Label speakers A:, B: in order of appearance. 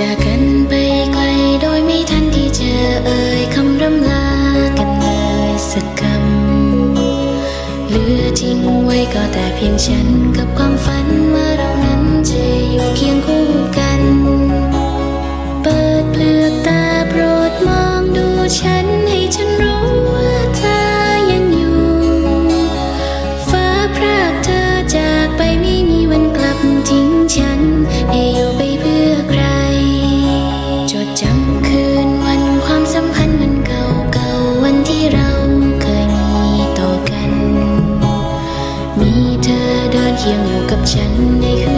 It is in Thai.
A: จากกันไปไกลโดยไม่ทันที่จะเอ่ยคำรำลากันเลยสักคำเหลือทิ้งไว้ก็แต่เพียงฉันกับความฝันเมื่อเรานั้นจะอยู่เคียงคู่กัน เปิดเปลือกตาโปรดมองดูฉันให้ฉันรู้ว่าเธอยังอยู่ ฟ้าพรากเธอ ยังอยู่กับฉันในคืน